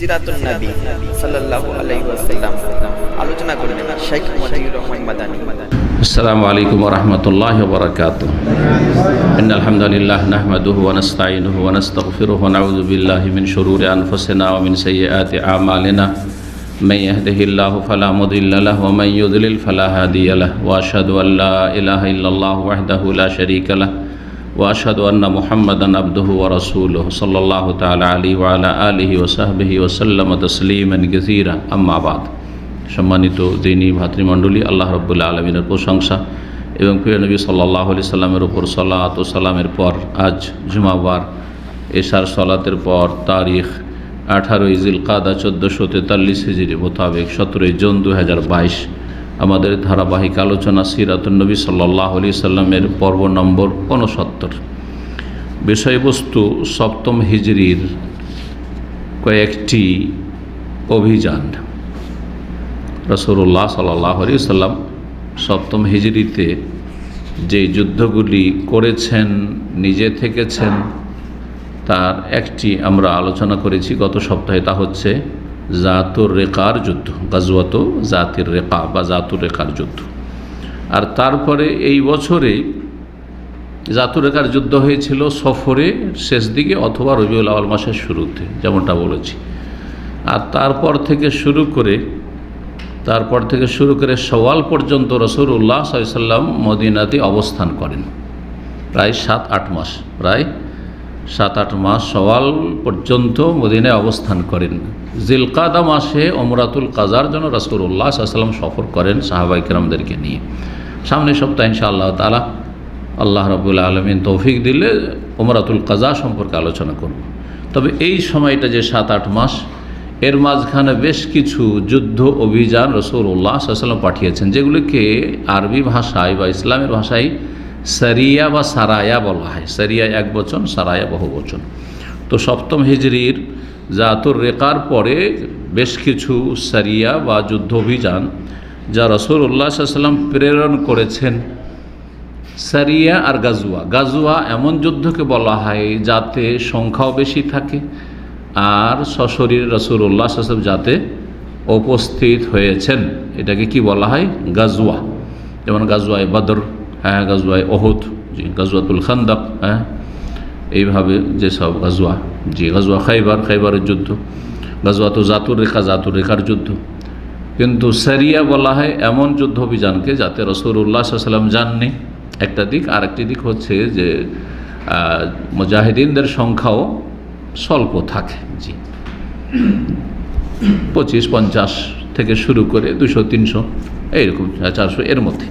সিরাতুল নবী সাল্লাল্লাহু আলাইহি ওয়াসাল্লাম আলোচনা করেন শেখ মুজিবুর রহমান মাদানী। السلام عليكم ورحمة الله وبركاته إن الحمد لله نحمده ونستعينه ونستغفره ونعوذ بالله من شرور أنفسنا ومن سيئات أعمالنا من يهده الله فلا مضل له ومن يضلل فلا هادي له وأشهد أن لا إله إلا الله وحده لا شريك له ওয়াশাদ আন্না মোহাম্মদান আব্দহু ওরসুল সাল্লাহ তাল আলী ওয়ালা আলহি ওসাহবহি ওসাল্লাম তসলিমন গজিরা আম্মাবাদ সম্মানিত দিনী ভাতৃমণ্ডলী, আল্লাহ রব্বুল্লা আলমিনের প্রশংসা এবং প্রিয় সাল্লাহ আলি সাল্লামের ওপর সালাত ও সালামের পর আজ জুমাবার এশার সলাতের পর তারিখ আঠারোই জিল কাদা চোদ্দোশো তেতাল্লিশ হিজির মোতাবেক সতেরোই জুন দু হাজার বাইশ। আমাদের ধারাবাহিক আলোচনা সিরাতুন্নবী সাল্লাহ আলি সাল্লামের পর্ব নম্বর ঊনসত্তর বিষয়বস্তু সপ্তম হিজরির কয়েকটি অভিযান। রসুল্লাহ সাল্লাহ আলি সাল্লাম সপ্তম হিজড়িতে যে যুদ্ধগুলি করেছেন, নিজে থেকেছেন, তার একটি আমরা আলোচনা করেছি গত সপ্তাহে, তা হচ্ছে জাতুর রেকার যুদ্ধ, গাজওয়াত জাতির রেকা বা জাতুর রেখার যুদ্ধ। আর তারপরে এই বছরে জাতুর রেখার যুদ্ধ হয়েছিল সফরে শেষ দিকে অথবা রবিউল আওয়াল মাসের শুরুতে, যেমনটা বলেছি। আর তারপর থেকে শুরু করে, তারপর থেকে শুরু করে সওয়াল পর্যন্ত রসুল্লাহ সাল্লাম মদিনাতে অবস্থান করেন। প্রায় সাত আট মাস, প্রায় সাত আট মাস সওয়াল পর্যন্ত মদিনায় অবস্থান করেন। জিলকাদা মাসে অমরাতুল কাজার জন্য রসুল্লাহ সাল্লাম সফর করেন সাহাবাই কেরামদেরকে নিয়ে। সামনের সপ্তাহে ইনশা আল্লাহ তালা আল্লাহ রবুল্লা আলমিন তৌফিক দিলে ওমরাতুল কাজা সম্পর্কে আলোচনা করব। তবে এই সময়টা যে সাত আট মাস, এর মাঝখানে বেশ কিছু যুদ্ধ অভিযান রসুল্লাহ সাল্লাম পাঠিয়েছেন, যেগুলিকে আরবি ভাষায় বা ইসলামের ভাষায় সারিয়া বা সারায়া বলা হয়। সারিয়া এক বচন, সারায়া বহু বচন। তো সপ্তম হিজড়ির জাতুর রেকার পরে বেশ কিছু সারিয়া বা যুদ্ধ অভিযান যা রসুল্লাহ সাল্লাম প্রেরণ করেছেন। সারিয়া আর গাজুয়া গাজুয়া এমন যুদ্ধকে বলা হয় যাতে সংখ্যাও বেশি থাকে আর সশরীর রসুল্লাহ সাসব যাতে উপস্থিত হয়েছেন। এটাকে কি বলা হয়? গাজুয়া যেমন গাজুয়ায় বদর। হ্যাঁ গাজুয়ায় ওহুদ জি গাজুয়াতুল খান্দাক হ্যাঁ এইভাবে যেসব গাজুয়া জি গাজুয়া খাইবার, খাইবারের যুদ্ধ গাজুয়া তো জাতুর রেখা, জাতুর রেখার যুদ্ধ। কিন্তু সারিয়া বলা হয় এমন যুদ্ধ অভিযানকে যাতে রসুল্লাহ সাল্লাম যাননি একটা দিক আর একটি দিক হচ্ছে যে মুজাহিদিনদের সংখ্যাও স্বল্প থাকে। জি। পঁচিশ, পঞ্চাশ থেকে শুরু করে দুশো, তিনশো, এইরকম, চারশো এর মধ্যে।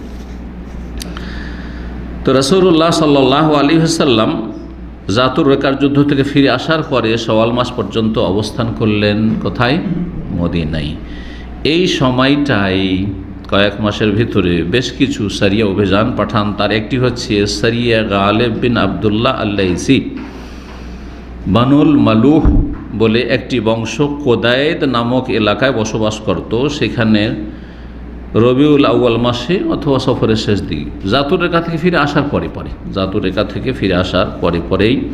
তো রসুল্লাহ সাল্লাহ আলী হাসাল্লাম জাতুর রেকার যুদ্ধ থেকে ফিরে আসার পরে সওয়াল মাস পর্যন্ত অবস্থান করলেন কোথায়? মদিনাই এই সময়টাই কয়েক মাসের ভিতরে বেশ কিছু সারিয়া অভিযান পাঠান। তার একটি হচ্ছে সারিয়া গালেব বিন আবদুল্লাহ আল্লাইসি। বানুল মালুহ বলে একটি বংশ কোদায়েদ নামক এলাকায় বসবাস করত। সেখানে রবিউল আউয়াল মাসে অথবা সফরের শেষ দিকে। জাতুর রেখা থেকে ফিরে আসার পরে পরে। জাতুর রেখা থেকে ফিরে আসার পরে পরেই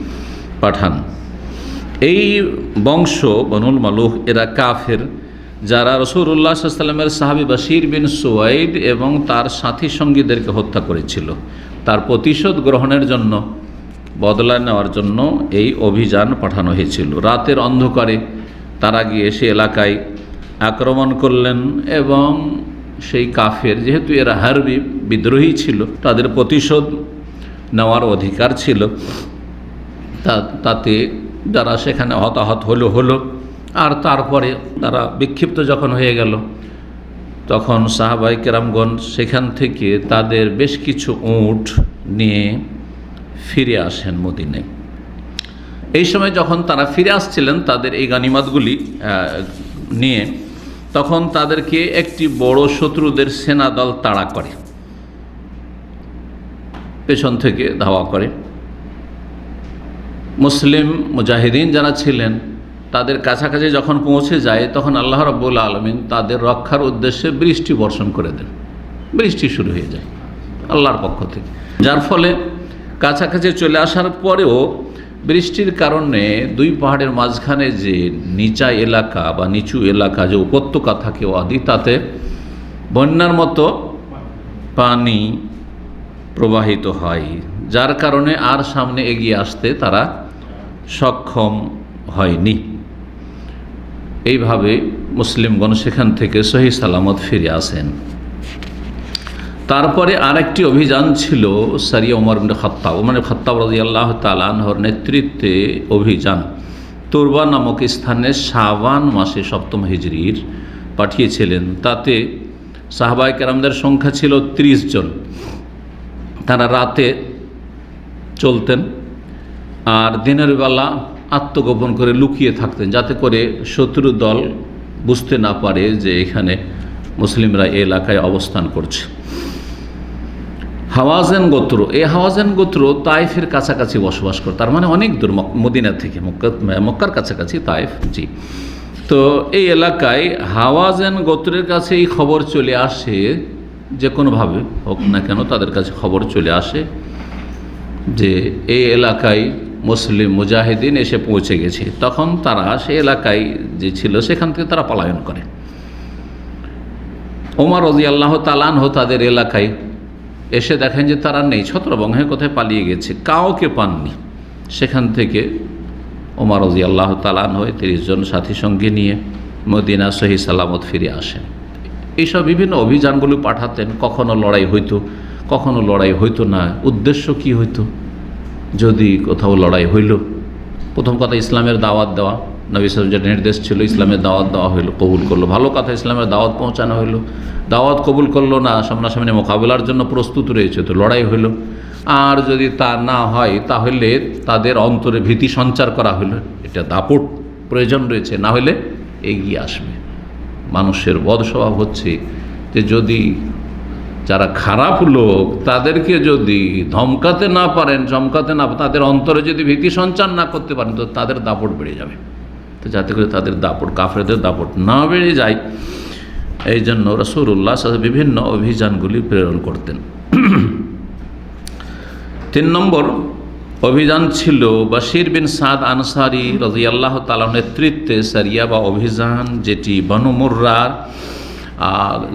পাঠান। এই বংশ বনুল মালুহ, এরা কাফের, যারা রসুল্লাহ সাল্লামের সাহাবি বাসির বিন সোয়াইদ এবং তার সাথী সঙ্গীদেরকে হত্যা করেছিল। তার প্রতিশোধ গ্রহণের জন্য, বদলা নেওয়ার জন্য এই অভিযান পাঠানো হয়েছিল। রাতের অন্ধকারে তারা গিয়ে সে এলাকায় আক্রমণ করলেন এবং সেই কাফের, যেহেতু এরা হারবি, বিদ্রোহী ছিল, তাদের প্রতিশোধ নেওয়ার অধিকার ছিল। তা, তাতে যারা সেখানে হতাহত হলো হলো। আর তারপরে তারা বিক্ষিপ্ত যখন হয়ে গেল, তখন সাহাবাই কেরামগঞ্জ সেখান থেকে তাদের বেশ কিছু উঁট নিয়ে ফিরে আসেন মদিনে এই সময় যখন তারা ফিরে আসছিলেন, তাদের এই গানিমাতগুলি নিয়ে তখন তাদেরকে একটি বড় শত্রুদের সেনা দল তাড়া করে। পেছন থেকে ধাওয়া করে। মুসলিম মুজাহিদিন যারা ছিলেন, তাদের কাছাকাছি যখন পৌঁছে যায়, তখন আল্লাহ রব্বুল আলমিন তাদের রক্ষার উদ্দেশ্যে বৃষ্টি বর্ষণ করে দেন। বৃষ্টি শুরু হয়ে যায় আল্লাহর পক্ষ থেকে। যার ফলে কাছাকাছি চলে আসার পরেও বৃষ্টির কারণে দুই পাহাড়ের মাঝখানে যে নিচা এলাকা বা নিচু এলাকা, যে উপত্যকা থাকে ওয়াদি, তাতে বন্যার মতো পানি প্রবাহিত হয়, যার কারণে আর সামনে এগিয়ে আসতে তারা সক্ষম হয়নি। এইভাবে মুসলিমগণ সেখান থেকে সহি সালামত ফিরে আসেন। তারপরে আরেকটি অভিযান ছিল সারিয়া ইবনে খত্তাব। উমর খত্তাব রাজি আল্লাহ তালাহর নেতৃত্বে অভিযান। তোরবা নামক স্থানে শাবান মাসে সপ্তম হিজড়ির পাঠিয়েছিলেন। তাতে সাহবাই কেরামদের সংখ্যা ছিল ৩০ জন। তারা রাতে চলতেন আর দিনের বেলা আত্মগোপন করে লুকিয়ে থাকতেন যাতে করে শত্রু দল বুঝতে না পারে যে এখানে মুসলিমরা এলাকায় অবস্থান করছে। হাওয়াজেন গোত্র, এই হাওয়াজেন গোত্র তাইফের কাছাকাছি বসবাস করে। তার মানে অনেক দূর মদিনা থেকে, মক্কা, মক্কার কাছাকাছি তাইফ, জি। তো এই এলাকায় হাওয়াজেন গোত্রের কাছে এই খবর চলে আসে, যে কোনোভাবে হোক না কেন তাদের কাছে খবর চলে আসে, যে এই এলাকায় মুসলিম মুজাহিদিন এসে পৌঁছে গেছে। তখন তারা সেই এলাকায় যে ছিল, সেখান থেকে তারা পলায়ন করে। ওমর রজি আল্লাহ তালানহ তাদের এলাকায় এসে দেখেন যে তারা নেই ছত্রবঙ্গে কোথায় পালিয়ে গেছে, কাউকে পাননি। সেখান থেকে ওমর রজি আল্লাহ তালান হয়ে তিরিশ জন সাথী সঙ্গে নিয়ে মদিনা সহি সালামত ফিরে আসেন। এইসব বিভিন্ন অভিযানগুলো পাঠাতেন, কখনো লড়াই হইতো, কখনো লড়াই হইতো না। উদ্দেশ্য কি হইতো? যদি কোথাও লড়াই হইল, প্রথম কথা ইসলামের দাওয়াত দেওয়া নবী সাহেব যে নির্দেশ ছিল, ইসলামের দাওয়াত দেওয়া হইল, কবুল করল। ভালো কথা, ইসলামের দাওয়াত পৌঁছানো হইল। দাওয়াত কবুল করল না, সামনাসামনি মোকাবিলার জন্য প্রস্তুত রয়েছে তো, লড়াই হইল। আর যদি তা না হয়, তাহলে তাদের অন্তরে ভীতি সঞ্চার করা হইল। এটা দাপট প্রয়োজন রয়েছে, না হলে এগিয়ে আসবে। মানুষের বদ স্বভাব হচ্ছে যে যদি যারা খারাপ লোক, তাদেরকে যদি ধমকাতে না পারেন, চমকাতে না, তাদের অন্তরে যদি ভীতি সঞ্চার না করতে পারেন, তো তাদের দাপট বেড়ে যাবে। তো যাতে করে তাদের দাপট, কাফেরদের দাপট না বেড়ে যায়। এই জন্য রসুল্লাহ বিভিন্ন অভিযানগুলি প্রেরণ করতেন। তিন নম্বর অভিযান ছিল বাশির বিন সাদ আনসারি রাজি আল্লাহ তালা নেতৃত্বে সারিয়া বা অভিযান যেটি বনমুর্রার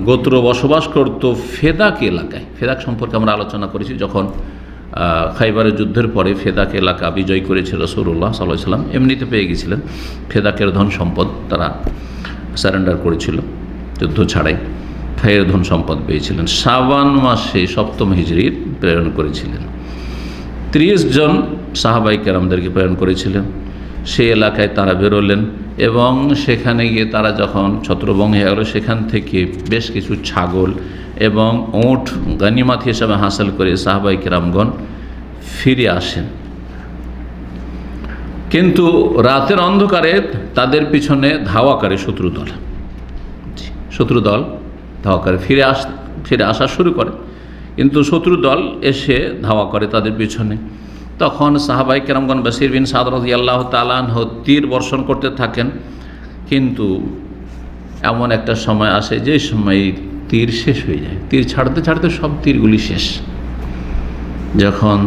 গোত্র বসবাস করত ফেদাক এলাকায়। ফেদাক সম্পর্কে আমরা আলোচনা করেছি যখন খাইবারের যুদ্ধের পরে ফেদাক এলাকা বিজয় করেছিল রসুল্লাহ সাল্লাহ সাল্লাম। এমনিতে পেয়ে গেছিলেন। ফেদাকের ধন সম্পদ তারা স্যারেন্ডার করেছিল যুদ্ধ ছাড়াই। ফের ধন সম্পদ পেয়েছিলেন। সাবান মাসে সপ্তম হিজড়ির প্রেরণ করেছিলেন। ত্রিশ জন সাহাবাই কেরামদেরকে প্রেরণ করেছিলেন। সেই এলাকায় তারা বেরোলেন এবং সেখানে গিয়ে তারা যখন ছত্রবঙ্গ গেল, সেখান থেকে বেশ কিছু ছাগল এবং ওঁট গানিমাত হিসাবে হাসিল করে সাহাবাই কেরামগণ ফিরে আসেন। কিন্তু রাতের অন্ধকারে তাদের পিছনে ধাওয়া করে শত্রু দল জি, শত্রু দল ধাওয়া করে ফিরে আস ফিরে আসা শুরু করে। কিন্তু শত্রু দল এসে ধাওয়া করে তাদের পিছনে। তখন সাহাবাই কেরামগন বাসির বিন সাদ রাজি আল্লাহ তালাহ তীর বর্ষণ করতে থাকেন। কিন্তু এমন একটা সময় আসে যে সময় তীর শেষ হয়ে যায়। তীর ছাড়তে ছাড়তে সব তীরগুলি শেষ। যখন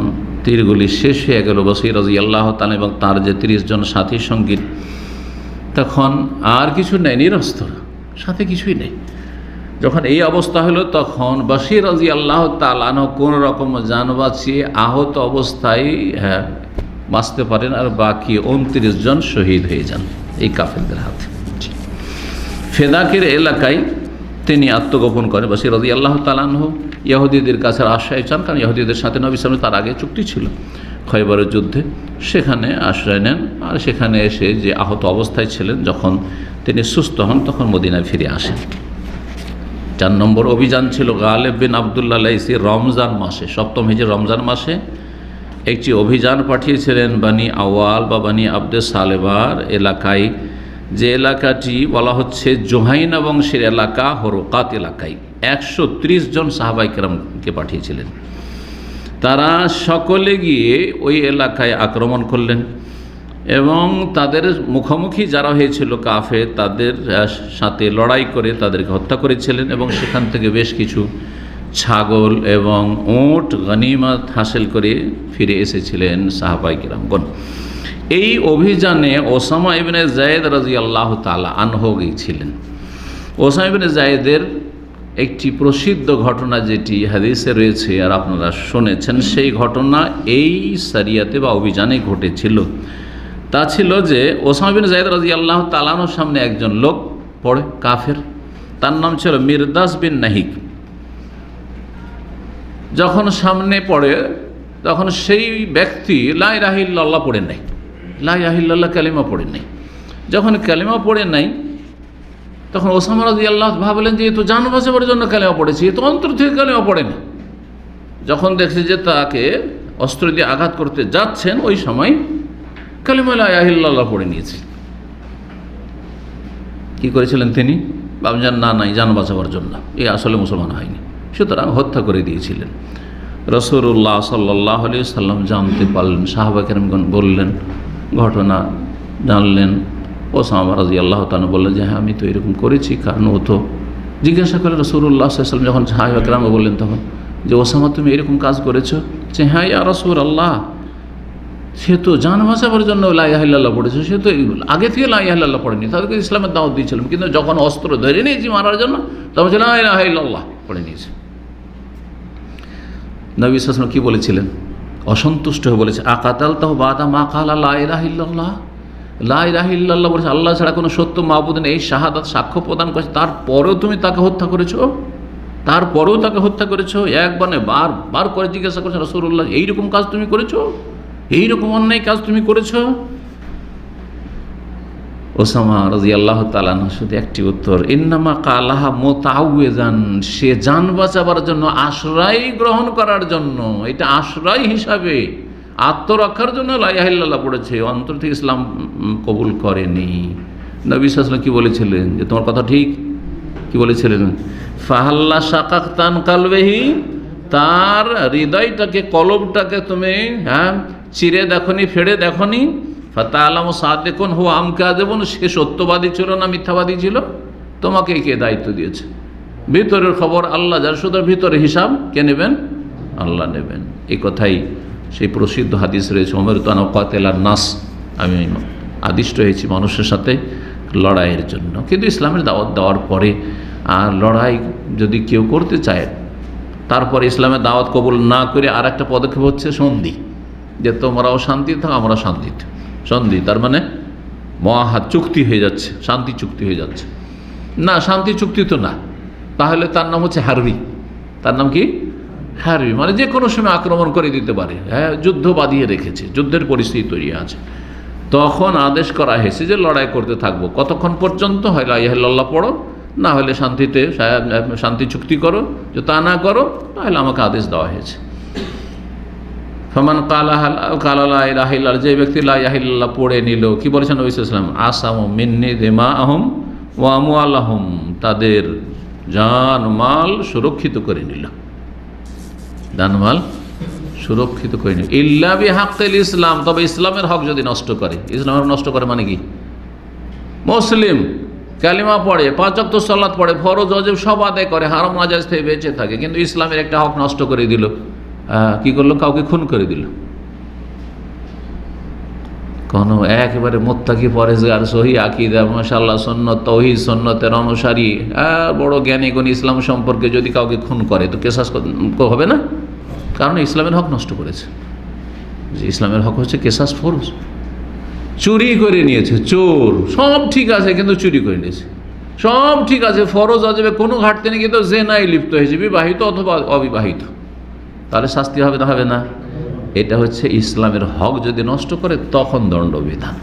তীরগুলি শেষ হয়ে গেল, বসির রাজি আল্লাহ তাল এবং তার যে তিরিশ জন সাথী সংগীত, তখন আর কিছু নেই নিরস্ত্র সাথে কিছুই নেই। যখন এই অবস্থা হলো, তখন বাসির রাজি আল্লাহ তালানো কোনো রকম যান বাঁচিয়ে আহত অবস্থায় হ্যাঁ বাঁচতে পারেন আর বাকি উনত্রিশ জন শহীদ হয়ে যান এই কাফেরদের হাতে। ফেদাকের এলাকায় তিনি আত্মগোপন করেন। বাসির রাজি আল্লাহ তালানহ ইহুদিদের কাছে আশ্রয় চান, কারণ ইহুদিদের সাথে নবী সামনে তার আগে চুক্তি ছিল খয়বরের যুদ্ধে। সেখানে আশ্রয় নেন আর সেখানে এসে যে আহত অবস্থায় ছিলেন, যখন তিনি সুস্থ হন, তখন মদিনায় ফিরে আসেন। চার নম্বর অভিযান ছিল গালেব বিন আবদুল্লাহ লাইসি রমজান মাসে, সপ্তম হিজের রমজান মাসে। একটি অভিযান পাঠিয়েছিলেন বানি আওয়াল বা বানি আব্দে সালেবার এলাকায় যে এলাকাটি বলা হচ্ছে জোহাইনা বংশের এলাকা হরকাত এলাকায়। একশো ত্রিশ জন সাহাবাই কেরামকে পাঠিয়েছিলেন। তারা সকলে গিয়ে ওই এলাকায় আক্রমণ করলেন এবং তাদের মুখোমুখি যারা হয়েছিল কাফে তাদের সাথে লড়াই করে তাদেরকে হত্যা করেছিলেন এবং সেখান থেকে বেশ কিছু ছাগল এবং ওট, গনিমত হাসিল করে ফিরে এসেছিলেন সাহাবাই কিরামগণ। এই অভিযানে ওসামা ইবনে জায়েদ রাজি আল্লাহ তালা আনহ গিয়েছিলেন। ওসামা ইবনে জায়েদের একটি প্রসিদ্ধ ঘটনা যেটি হাদিসে রয়েছে, আর আপনারা শুনেছেন, সেই ঘটনা এই সারিয়াতে বা অভিযানে ঘটেছিল। তা ছিল যে ওসামা বিন জায়দ রাজি আল্লাহ তালানোর সামনে একজন লোক পড়ে, কাফের। তার নাম ছিল মিরদাস বিন নাহিক। যখন সামনে পড়ে, তখন সেই ব্যক্তি লাই রাহিল্লাহ পড়ে নাই। লাই রাহিল্লাহ কালিমা পড়ে নাই। যখন কালিমা পড়ে নাই, তখন ওসামা রাজি আল্লাহ ভাবলেন যে, এ তো জান বাঁচাবার জন্য কালিমা পড়েছি, এ তো অন্তর থেকে কালিমা পড়েনি যখন দেখছে যে তাকে অস্ত্র দিয়ে আঘাত করতে যাচ্ছেন, ওই সময় কালিমা আহিল্লাহ পড়ে নিয়েছে। কি করেছিলেন তিনি? বাবজান না নাই জান বাঁচাবার জন্য, এ আসলে মুসলমান হয়নি। সুতরাং হত্যা করে দিয়েছিলেন। রসুল্লাহ সাল্লাহ আলি সাল্লাম জানতে পারলেন, সাহাবা কেরমগণ বললেন ঘটনা জানলেন ওসামা রাজি আল্লাহ তানু বললেন যে হ্যাঁ আমি তো এরকম করেছি, কারণ ও তো জিজ্ঞাসা করে রসুল্লাহ সাল্লাম যখন সাহাবা কেরাম বললেন তখন যে, ওসামা, তুমি এরকম কাজ করেছ? যে হ্যাঁ ইয়া রসুর আল্লাহ সে তো জান বাঁচাবার জন্য লাইয়াহিল্লাহ পড়েছে, সে তো আগে থেকে লাইয়াহিল্লাহ পড়েনি, তাদেরকে ইসলামের দাওয়াত দিয়েছিলাম, কিন্তু যখন অস্ত্র ধরে নিয়েছি মারার জন্য, তখন ছিল লাইয়াহিল্লাহ পড়ে নিয়েছে। নবী সাসম কি বলেছিলেন? অসন্তুষ্ট হয়ে বলেছে আকাতাল তাহ বাদা মা কালা লাহিল্লাহ লাহিল্লাহ বলেছে, আল্লাহ ছাড়া কোনো সত্য মাহবুদ নেই এই শাহাদাত সাক্ষ্য প্রদান করেছে, তারপরেও তুমি তাকে হত্যা করেছ? তারপরেও তাকে হত্যা করেছ? একবার বার বার করে জিজ্ঞাসা করছে রসুল্লাহ এইরকম কাজ তুমি করেছ? এইরকম অন্যায় কাজ তুমি করেছ? ওসামা রাজি আল্লাহ তালান শুধু একটি উত্তর, ইন্নামা কালাহা মোতাউজান সে যান বাঁচাবার জন্য, আশ্রয় গ্রহণ করার জন্য, এটা আশ্রয় হিসাবে আত্মরক্ষার জন্য লাইয়াহিল্লাহ পড়েছে, অন্তর থেকে ইসলাম কবুল করেনি। নবী সাসলাম কি বলেছিলেন? যে তোমার কথা ঠিক? কি বলেছিলেন? ফাহাল্লা শাকাক্তান কালবেহি তার হৃদয়টাকে, কলবটাকে তুমি হ্যাঁ চিরে দেখনি, ফেড়ে দেখনি ফাতা আলাম সাদেকুন হো আমকা দেবন সে সত্যবাদী ছিল না, মিথ্যাবাদী ছিল? তোমাকে কে দায়িত্ব দিয়েছে? ভিতরের খবর আল্লাহ, যার শুধু ভিতরে হিসাব, কে নেবেন? আল্লাহ নেবেন। এই কথাই সেই প্রসিদ্ধ হাদিস রয়েছে, ওমর তানা কাতেলার নাস আমি আদিষ্ট হয়েছি মানুষের সাথে লড়াইয়ের জন্য। কিন্তু ইসলামের দাওয়াত দেওয়ার পরে আর লড়াই যদি কেউ করতে চায়, তারপরে ইসলামের দাওয়াত কবুল না করে আর একটা পদক্ষেপ হচ্ছে সন্ধি। যে তোমরাও শান্তি থাকো আমরা শান্তিতে সন্ধি তার মানে মহাহাত চুক্তি হয়ে যাচ্ছে, শান্তি চুক্তি হয়ে যাচ্ছে। না, শান্তি চুক্তি তো না। তাহলে তার নাম হচ্ছে হারবি তার নাম কি? হারবি মানে যে কোনো সময় আক্রমণ করে দিতে পারে। হ্যাঁ যুদ্ধ বাঁধিয়ে রেখেছে, যুদ্ধের পরিস্থিতি তৈরি আছে। তখন আদেশ করা হয়েছে যে লড়াই করতে থাকব। কতক্ষণ পর্যন্ত? হয় লাইহাল্লাহ পড়ো। না হলে শান্তিতে, শান্তি চুক্তি করো। যে তা না করো, তাহলে আমাকে আদেশ দেওয়া হয়েছে। ফমান কালাহাল কালাল্লাহ রাহিল্লাহ যে ব্যক্তি লাহিল্লাহ পড়ে নিল, কি বলেছেন নবীলাম আসাম মিন্নি দেমা আহম ও আমু আল্লাহম তাদের জান মাল সুরক্ষিত করে নিল। জানমাল সুরক্ষিত করে নিল। ইল্লা বি হাক্কেল ইসলাম, তবে ইসলামের হক যদি নষ্ট করে, ইসলামের নষ্ট করে মানে কি? মুসলিম কালিমা পড়ে পাঁচক্ত সাল্লাত পড়ে, ফরজ অজেব সব আদায় করে, হারাম নাজাজ থেকে বেঁচে থাকে, কিন্তু ইসলামের একটা হক নষ্ট করে দিল। কি করল? কাউকে খুন করে দিল। কোনো একেবারে মোত্তাকি পরেজগার, সহি আকিদা মাসাল্লাহ সন্ন্যত তহি সন্ন্যতের অনুসারী বড় জ্ঞানী গুণ ইসলাম সম্পর্কে যদি কাউকে খুন করে, তো কেসাস ক- হবে না? কারণ ইসলামের হক নষ্ট করেছে। যে ইসলামের হক হচ্ছে কেসাস ফরজ। চুরি করে নিয়েছে, চোর, সব ঠিক আছে, কিন্তু চুরি করে নিয়েছে। সব ঠিক আছে, ফরজ আজবে কোনো ঘাটতি নেই, কিন্তু জেনাই লিপ্ত হয়েছে, বিবাহিত অথবা অবিবাহিত। তাহলে শাস্তি হবে না হবে না? এটা হচ্ছে ইসলামের হক যদি নষ্ট করে, তখন দণ্ডবিধান।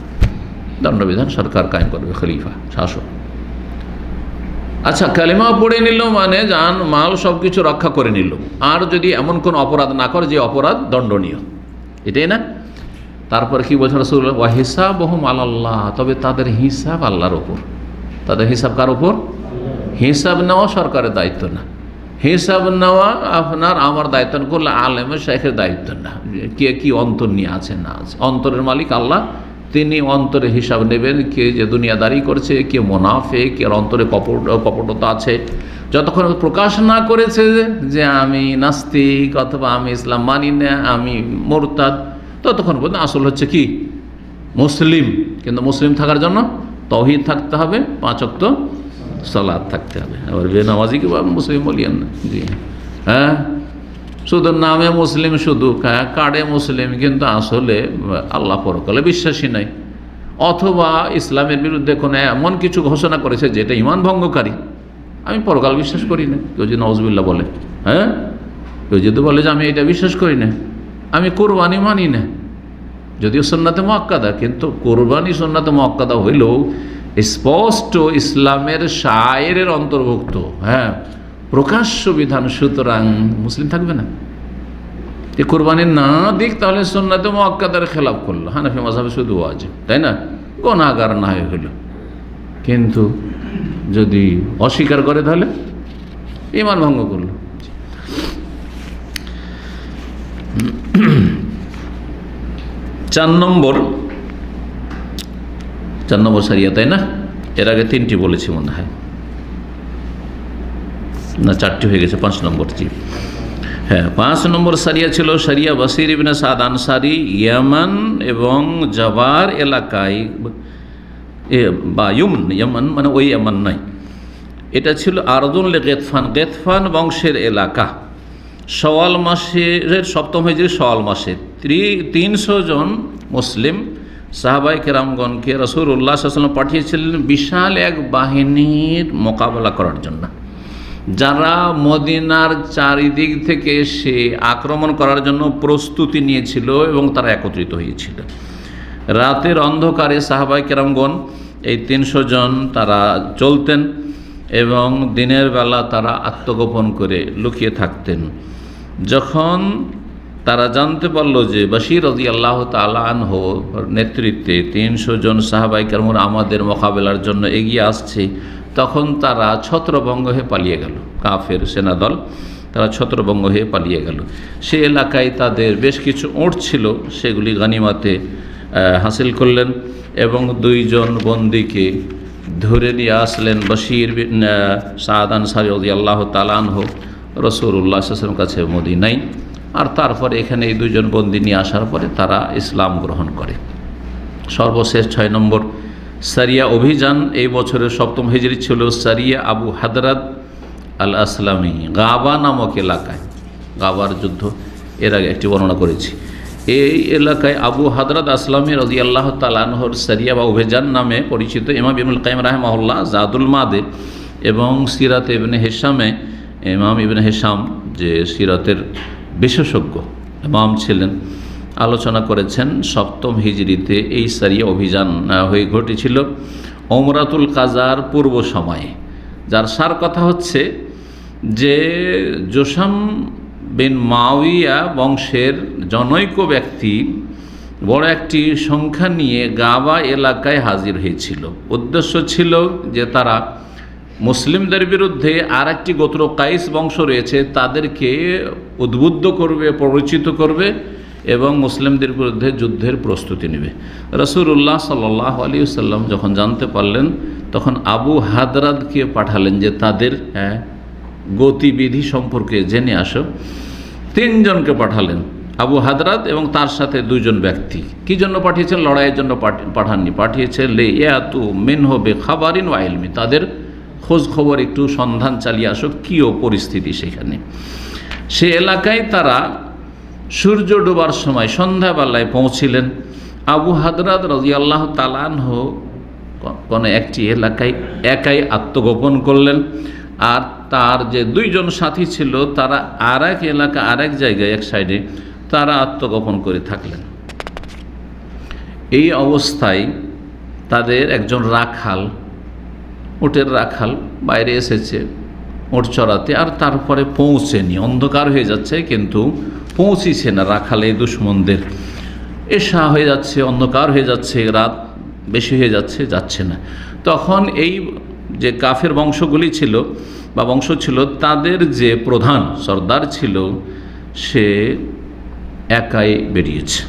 দণ্ডবিধান সরকার কায়েম করবে, খলিফা, শাসক। আচ্ছা কালিমা পড়ে নিল মানে যান মাল সব কিছু রক্ষা করে নিল। আর যদি এমন কোন অপরাধ না করে, যে অপরাধ দণ্ডনীয়। এটাই না? তারপর কি বলছেন রসুল ওয়া হিসাব বহুম আল্লাহ তবে তাদের হিসাব আল্লাহর ওপর তাদের হিসাব কার ওপর হিসাব নেওয়া সরকারের দায়িত্ব না। হিসাব নেওয়া আপনার আমার দায়িত্ব করলে আলেমের শেখের দায়িত্ব না। কে কি অন্তর নিয়ে আছে না আছে? অন্তরের মালিক আল্লাহ, তিনি অন্তরে হিসাব নেবেন কে যে দুনিয়াদারি করছে, কে মোনাফে, কে অন্তরে কপট, কপটতা আছে। যতক্ষণ প্রকাশ না করেছে যে আমি নাস্তিক অথবা আমি ইসলাম মানি না, আমি মোরতাদ, ততক্ষণ পর্যন্ত আসল হচ্ছে কি? মুসলিম। কিন্তু মুসলিম থাকার জন্য তহিদ থাকতে হবে, পাঁচ অক্ত সলাদ থাকতে হবে। আবার বেনামাজিকে মুসলিম বলিয়েন না। জি। হ্যাঁ? শুধু নামে মুসলিম শুধু কা- কার্ডে মুসলিম, কিন্তু আসলে আল্লাহ পরকালে বিশ্বাসী নাই। অথবা ইসলামের বিরুদ্ধে কোনো এমন কিছু ঘোষণা করেছে যেটা ইমান ভঙ্গকারী। আমি পরকাল বিশ্বাস করি না। কেউ যদি নজবুল্লাহ বলে হ্যাঁ? কেউ যদি বলে যে আমি এটা বিশ্বাস করি না, আমি কোরবানি মানি না। যদিও সন্নাতে মক্কাদা কিন্তু কোরবানি সন্নাতে মক্কাদা হইলেও স্পষ্ট ইসলামের শায়ের অন্তর্ভুক্ত হ্যাঁ প্রকাশ্য বিধান, সুতরাং মুসলিম থাকবে না। যে কোরবানি না দিক, তাহলে সন্নাতে মক্কাদার খেলাপ করল। হানাফি মাঝাবে শুধু আজ তাই না? গনাগার না হয়ে হইল কিন্তু যদি অস্বীকার করে তাহলে ইমান ভঙ্গ করল। চার নম্বর চার নম্বর সারিয়া, তাই না? এর আগে তিনটি বলেছি মনে হয়। না, চারটি হয়ে গেছে, পাঁচ নম্বর জি হ্যাঁ পাঁচ নম্বর সারিয়া ছিল সারিয়া বাসির ইবনে সাদ আনসারি, ইয়ামান এবং জাবার এলাকায় বা ইয়মন ইয়ামান মানে ওই ইয়ামান নয়। এটা ছিল আরদুল গেতফান। গেতফান বংশের এলাকা। সওয়াল মাসের, সপ্তম হয়েছে সওয়াল মাসে। ত্রি- তিনশো জন মুসলিম সাহাবাই কেরামগণকে রসুল্লাহ সাল্লাম পাঠিয়েছিলেন বিশাল এক বাহিনীর মোকাবেলা করার জন্য। যারা মদিনার চারিদিক থেকে এসে আক্রমণ করার জন্য প্রস্তুতি নিয়েছিল এবং তারা একত্রিত হয়েছিল। রাতের অন্ধকারে সাহাবাই কেরামগণ, এই তিনশো জন তারা চলতেন এবং দিনের বেলা তারা আত্মগোপন করে লুকিয়ে থাকতেন। যখন তারা জানতে পারল যে বশির রদি আল্লাহ তালানহ নেতৃত্বে তিনশো জন সাহাবাই কেরামর আমাদের মোকাবেলার জন্য এগিয়ে আসছে। তখন তারা ছত্রভঙ্গ হয়ে পালিয়ে গেল। কাফের সেনাদল তারা ছত্রভঙ্গ হয়ে পালিয়ে গেল। সে এলাকায় তাদের বেশ কিছু ওঁট ছিল সেগুলি গানিমাতে হাসিল করলেন এবং দুইজন বন্দিকে ধরে নিয়ে আসলেন বশির বিন, আহ, সাদ আনসারি আল্লাহ তালানহ রসুল্লাহ আসলাম কাছে মদিনাই আর তারপরে এখানে এই দুজন বন্দি নিয়ে আসার পরে তারা ইসলাম গ্রহণ করে। সর্বশেষ ছয় নম্বর, সারিয়া অভিযান। এই বছরের সপ্তম হিজড়ি ছিল সারিয়া আবু হাদরাত আল আসলামী গাবা নামক এলাকায়। গাবার যুদ্ধ এর আগে একটি বর্ণনা করেছি। এই এলাকায় আবু হাদরাত আসলামী রাজি আল্লাহ তালানহর সারিয়া বা অভিযান নামে পরিচিত ইমাম ইমুল কাইম রাহমাহুল্লাহ জাদুল মাদে এবং সিরাত ইবনে হেসামে ইমাম ইবনে হেসাম যে সিরাতের বিশেষজ্ঞ ইমাম ছিলেন। আলোচনা করেছেন, সপ্তম হিজড়িতে এই সারিয়া অভিযান হয়ে ঘটেছিল ওমরাতুল কাজার পূর্ব সময়ে। যার সার কথা হচ্ছে যে, জোসাম বিন মাউইয়া বংশের জনৈক ব্যক্তি বড় একটি সংখ্যা নিয়ে গাবা এলাকায় হাজির হয়েছিল। উদ্দেশ্য ছিল যে তারা মুসলিমদের বিরুদ্ধে আর একটি গোত্র কাইস বংশ রয়েছে তাদেরকে উদ্বুদ্ধ করবে পরিচিত করবে এবং মুসলিমদের বিরুদ্ধে যুদ্ধের প্রস্তুতি নেবে। রসুল্লাহ সাল্লাহ আলী সাল্লাম যখন জানতে পারলেন তখন আবু হাদরাদকে পাঠালেন যে তাদের হ্যাঁ, গতিবিধি সম্পর্কে জেনে আসো। তিনজনকে পাঠালেন আবু হাদরাত এবং তার সাথে দুজন ব্যক্তি। কি জন্য পাঠিয়েছেন? লড়াইয়ের জন্য পাঠাননি। পাঠিয়েছে লে ইয়াতু মেন হবে খাবারিন ওয়াইলমি তাদের খোঁজ খবর, একটু সন্ধান চালিয়ে আসো কীও পরিস্থিতি সেখানে। সে এলাকায় তারা সূর্য ডোবার সময় সন্ধ্যাবেলায় পৌঁছিলেন। আবু হাদরাত রাজি আল্লাহ তালানহ কোনো একটি এলাকায় একাই আত্মগোপন করলেন। আর তার যে দুইজন সাথী ছিল, তারা আর এক এলাকা আর এক জায়গায়, এক সাইডে তারা আত্মগোপন করে থাকলেন। এই অবস্থায় তাদের একজন রাখাল ওটের রাখাল বাইরে এসেছে ওট চড়াতে আর তারপরে পৌঁছেনি। অন্ধকার হয়ে যাচ্ছে, কিন্তু পৌঁছিছে না রাখালে দুশ্মনদের। এসা হয়ে যাচ্ছে, অন্ধকার হয়ে যাচ্ছে, রাত বেশি হয়ে যাচ্ছে যাচ্ছে না। তখন এই যে কাফের বংশগুলি ছিল বা বংশ ছিল, তাদের যে প্রধান সর্দার ছিল, সে একাই বেরিয়েছে।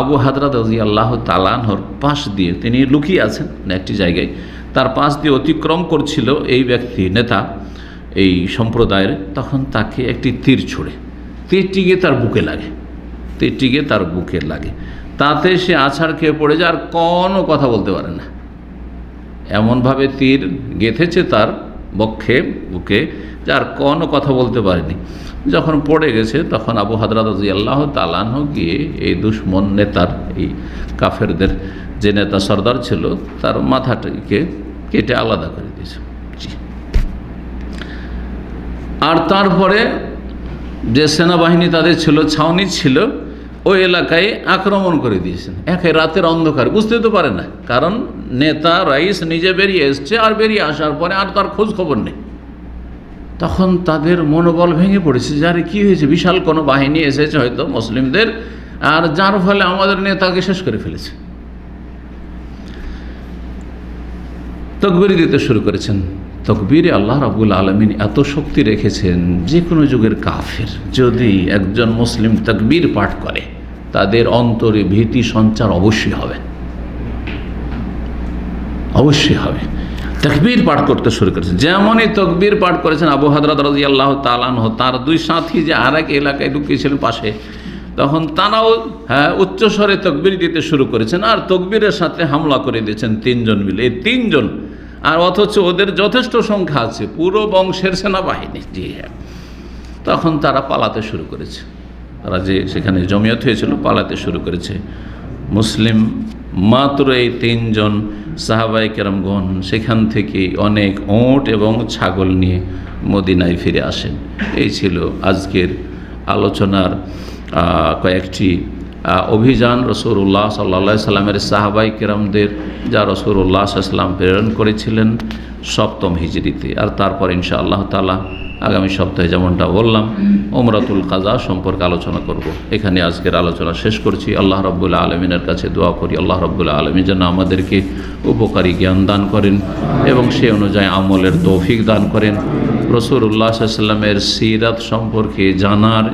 আবু হাদরাত রাজি আল্লাহ তালানহর পাশ দিয়ে তিনি লুকিয়ে আছেন একটি জায়গায়। তার পাশ দিয়ে অতিক্রম করছিল এই ব্যক্তি, নেতা এই সম্প্রদায়ের। তখন তাকে একটি তীর ছোড়ে। তীরটি গিয়ে তার বুকে লাগে। তীরটি গিয়ে তার বুকে লাগে। তাতে সে আছাড় খেয়ে পড়ে যায় আর কোনো কথা বলতে পারে না। এমনভাবে তীর গেঁথেছে তার বক্ষে, বুকে যে আর কোনো কথা বলতে পারেনি। যখন পড়ে গেছে, তখন আবু হাদরাত আল্লাহ তালানহ গিয়ে এই দুশ্মন নেতার, এই কাফেরদের যে নেতা সর্দার ছিল, তার মাথাটাকে কেটে আলাদা করে দিয়েছে। আর তারপরে যে সেনাবাহিনী তাদের ছিল, ছাউনি ছিল ওই এলাকায় আক্রমণ করে দিয়েছেন। একে রাতের অন্ধকার, বুঝতে তো পারে না। কারণ নেতা রাইস নিজে বেরিয়ে এসছে আর বেরিয়ে আসার পরে আর তার খোঁজ খবর নেই। তখন তাদের মনোবল ভেঙে পড়েছে যারে কি হয়েছে? বিশাল কোনো বাহিনী এসেছে হয়তো মুসলিমদের, আর যার ফলে আমাদের নেতাকে শেষ করে ফেলেছে। তকবির দিতে শুরু করেছেন। তকবিরে আল্লাহ রাবুল আলমিন এত শক্তি রেখেছেন যে কোনো যুগের কাফের যদি একজন মুসলিম তকবির পাঠ করে তাদের অন্তরে ভীতি সঞ্চার অবশ্যই হবে। অবশ্যই হবে। তকবীর পাঠ করতে শুরু করেছেন যেমনই তকবীর পাঠ করেছেন আবু হাদরাত রাজি আল্লাহ তালানহ তার দুই সাথী যে আর এক এলাকায় ঢুকিয়েছিলেন পাশে, তখন তারাও হ্যাঁ উচ্চস্বরে তকবির দিতে শুরু করেছেন আর তকবীরের সাথে হামলা করে দিয়েছেন তিনজন মিলে। এই তিনজন। আর অথচ ওদের যথেষ্ট সংখ্যা আছে। পুরো বংশের সেনাবাহিনী। জি হ্যাঁ। তখন তারা পালাতে শুরু করেছে। তারা যে সেখানে জমিয়ত হয়েছিল, পালাতে শুরু করেছে। মুসলিম মাত্র এই তিনজন সাহাবাই কেরমগণ সেখান থেকে অনেক ওঁট এবং ছাগল নিয়ে মদিনায় ফিরে আসেন। এই ছিল আজকের আলোচনার কয়েকটি অভিযান রসুল্লাহ সাল্লা সাল্লামের সাহাবাই কেরামদের, যা রসুল্লাহ সাল্লাম প্রেরণ করেছিলেন সপ্তম হিজড়িতে। আর তারপর ইনশা আল্লাহ তালা আগামী সপ্তাহে যেমনটা বললাম ওমরাতুল কাজা সম্পর্কে আলোচনা করব। এখানে আজকের আলোচনা শেষ করছি। আল্লাহ রব্বুল্লা আলমিনের কাছে দোয়া করি। আল্লাহ রব্বুল্লা আলমী যেন আমাদেরকে উপকারী জ্ঞান দান করেন এবং সে অনুযায়ী আমলের তৌফিক দান করেন। রসুল্লাহ সাল্লামের সিরাত সম্পর্কে জানার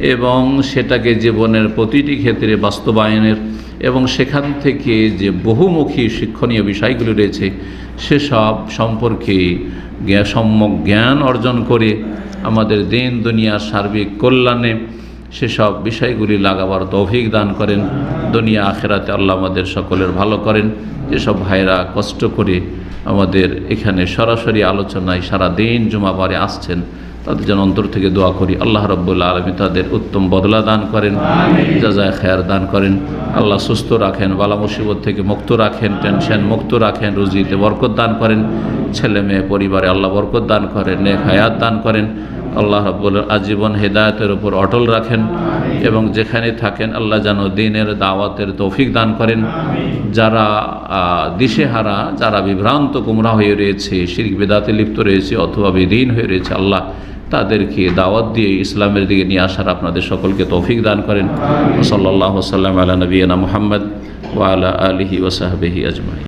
এবং সেটাকে জীবনের প্রতিটি ক্ষেত্রে বাস্তবায়নের এবং সেখান থেকে যে বহুমুখী শিক্ষণীয় বিষয়গুলি রয়েছে, সেসব সম্পর্কে সম্যক জ্ঞান অর্জন করে আমাদের দিন দুনিয়ার সার্বিক কল্যাণে সেসব বিষয়গুলি লাগাবার তৌফিক দান করেন। দুনিয়া আখেরাতে আল্লাহ আমাদের সকলের ভালো করেন। যেসব ভাইরা কষ্ট করে আমাদের এখানে সরাসরি আলোচনায় সারা দিন জুমাবারে আসছেন তাদের যেন অন্তর থেকে দোয়া করি। আল্লাহ রব্বুল্লা আলমী তাদের উত্তম বদলা দান করেন যাজায় খেয়ার দান করেন। আল্লাহ সুস্থ রাখেন বালা মুসিবত থেকে মুক্ত রাখেন টেনশন মুক্ত রাখেন রুজিতে বরকত দান করেন। ছেলে মেয়ে পরিবারে আল্লাহ বরকত দান করেন নেক হায়াত দান করেন। আল্লাহ রব্বুল আজীবন হেদায়তের উপর অটল রাখেন এবং যেখানে থাকেন আল্লাহ যেন দিনের দাওয়াতের তৌফিক দান করেন। যারা দিশেহারা যারা বিভ্রান্ত গুমরা হয়ে রয়েছে শিরিক বেদাতে লিপ্ত রয়েছে অথবা বেদিন হয়ে রয়েছে আল্লাহ তাদেরকে দাওয়াত দিয়ে ইসলামের দিকে নিয়ে আসার আপনাদের সকলকে তৌফিক দান করেন। সাল্লাহ সাল্লাম আলা নবীনা মোহাম্মদ ওয়ালা আলহি ওসাহাবিহি আজমাই